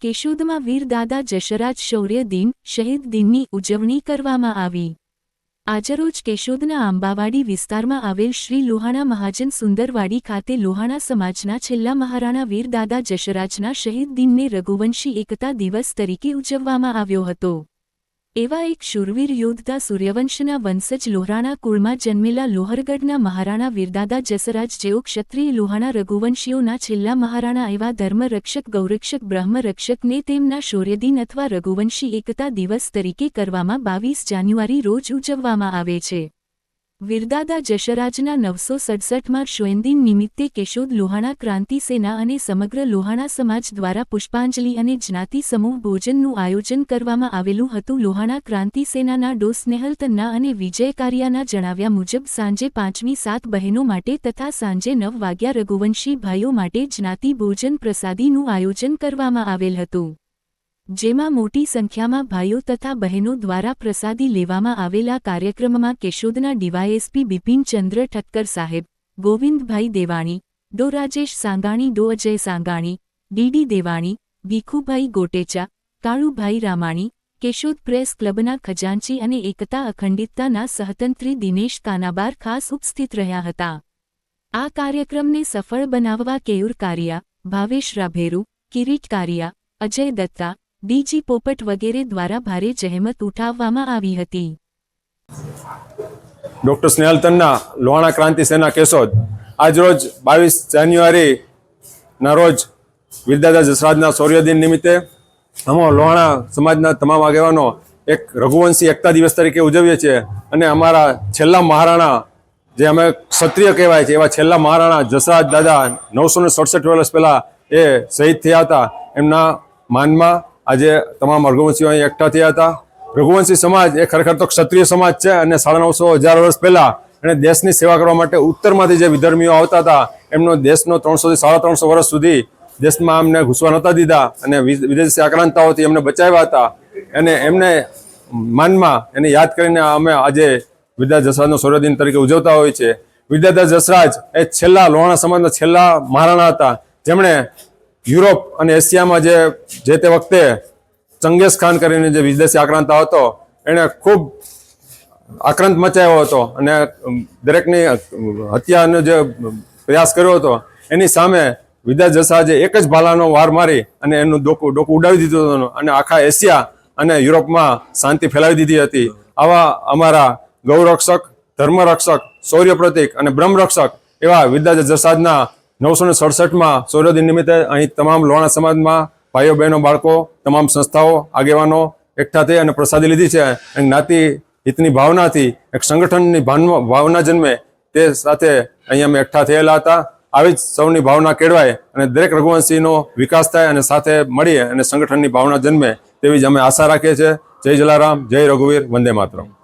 કેશોદમાં વીરદાદા જશરાજ શૌર્ય દિન, શહીદ દિનની ઉજવણી કરવામાં આવી. આજરોજ કેશોદના આંબાવાડી વિસ્તારમાં આવેલ શ્રી લોહાણા મહાજન સુંદરવાડી ખાતે લોહાણા સમાજના છેલ્લા મહારાણા વીરદાદા જશરાજના શહીદ દિનને રઘુવંશી એકતા દિવસ તરીકે ઉજવવામાં આવ્યો હતો. એવા એક શૂરવીર યોદ્ધા સૂર્યવંશના વંશજ લોહરાણા કુળમાં જન્મેલા લોહરગઢના મહારાણા વીરદાદા જસરાજ જેઓ ક્ષત્રિય લોહાણા રઘુવંશીઓના છેલ્લા મહારાણા એવા ધર્મરક્ષક, ગૌરક્ષક બ્રહ્મરક્ષકને તેમના શૌર્યદિન અથવા રઘુવંશી એકતા દિવસ તરીકે કરવામાં બાવીસ જાન્યુઆરી રોજ ઉજવવામાં આવે છે. વીરદાદા જશરાજના નવસો સડસઠમાં શ્વેન્દિન નિમિત્તે કેશોદ લોહાણા ક્રાંતિ સેના અને સમગ્ર લોહાણા સમાજ દ્વારા પુષ્પાંજલિ અને જ્ઞાતિ સમૂહ ભોજનનું આયોજન કરવામાં આવેલું હતું. લોહાણા ક્રાંતિ સેનાના ડો. તન્ના અને વિજય કારિયાના જણાવ્યા મુજબ સાંજે પાંચમી સાત બહેનો માટે તથા સાંજે નવ વાગ્યા રઘુવંશી ભાઈઓ માટે જ્ઞાતિ ભોજન પ્રસાદીનું આયોજન કરવામાં આવેલ હતું. જેમાં મોટી સંખ્યામાં ભાઈઓ તથા બહેનો દ્વારા પ્રસાદી લેવામાં આવેલા કાર્યક્રમમાં કેશોદના ડીવાયએસપી બિપિનચંદ્ર ઠક્કર સાહેબ, ગોવિંદભાઈ દેવાણી, ડો રાજેશ સાંગાણી, ડો અજય સાંગાણી, ડીડી દેવાણી, ભીખુભાઈ ગોટેચા, કાળુભાઈ રામાણી, કેશોદ પ્રેસ ક્લબના ખજાનચી અને એકતા અખંડિતતાના સહતંત્રી દિનેશ કાનાબાર ખાસ ઉપસ્થિત રહ્યા હતા. આ કાર્યક્રમને સફળ બનાવવા કેયુર કારિયા ભાવેશ રાભેરુ, કિરીટ કારિયા, અજય દત્તા ડીજી પોપટ વગેરે દ્વારા ભારે જહેમત ઉઠાવવામાં આવી હતી. ડૉક્ટર સ્નેહલ તન્ના, લોહાણા ક્રાંતિ સેના કેશોદ. આજરોજ બાવીસ જાન્યુઆરીના રોજ વિરદાદા જસરાજના શૌર્યદિન નિમિત્તે અમે લોહાણા સમાજના તમામ આગેવાનો એક રઘુવંશી એકતા દિવસ તરીકે ઉજવીએ છીએ અને અમારા છેલ્લા મહારાણા જે અમે ક્ષત્રિય કહેવાય છે, એવા છેલ્લા મહારાણા જસરાજ દાદા નવસો ને સડસઠ વર્ષ પહેલાં એ શહીદ થયા હતા. એમના માનમાં આજે તમામ રઘુવંશીઓ અહીં એકઠા થયા હતા. રઘુવંશી સમાજ એ ખરેખર તો ક્ષત્રિય સમાજ છે અને સાડા નવસો હજાર વર્ષ પહેલા એણે દેશની સેવા કરવા માટે ઉત્તરમાંથી જે વિધર્મીઓ આવતા હતા, એમનો દેશનો ત્રણસોથી સાડા ત્રણસો વર્ષ સુધી દેશમાં અમને ઘૂસવા નહોતા દીધા અને વિદેશી આક્રાંતાઓથી એમને બચાવ્યા હતા. અને એમને માનમાં એને યાદ કરીને અમે આજે વિદ્યા જસરાજનો સૂર્યદિન તરીકે ઉજવતા હોય છે. વિદ્યાધર જસરાજ એ છેલ્લા લોહાણા સમાજના છેલ્લા મહારાણા હતા. જેમણે યુરોપ અને એશિયામાં જે જે તે વખતે ચંગેઝ ખાન કરીને જે વિદેશી આક્રાંત હતો, એણે ખૂબ આક્રાંત મચાવ્યો હતો અને દરેકની હત્યાનો જે પ્રયાસ કર્યો હતો, એની સામે વિદ્યા જસાજે એક જ ભાલાનો વાર મારી અને એનું ડોકું ડોકું ઉડાવી દીધું હતું અને આખા એશિયા અને યુરોપમાં શાંતિ ફેલાવી દીધી હતી. આવા અમારા ગૌરક્ષક, ધર્મરક્ષક શૌર્ય પ્રતિક અને બ્રહ્મરક્ષક એવા વિદ્યા જસાજના નવસો ને સડસઠમાં સૌર્યદિન નિમિત્તે અહીં તમામ લોણા સમાજમાં ભાઈઓ, બહેનો, બાળકો, તમામ સંસ્થાઓ, આગેવાનો એકઠા થઈ અને પ્રસાદી લીધી છે. અને જ્ઞાતિ હિતની ભાવનાથી, એક સંગઠનની ભાવના જન્મે તે સાથે અહીંયા અમે એકઠા થયેલા હતા. આવી જ સૌની ભાવના કેળવાય અને દરેક રઘુવંશીનો વિકાસ થાય અને સાથે મળીએ અને સંગઠનની ભાવના જન્મે તેવી જ અમે આશા રાખીએ છીએ. જય જલારામ, જય રઘુવીર, વંદે માતરમ.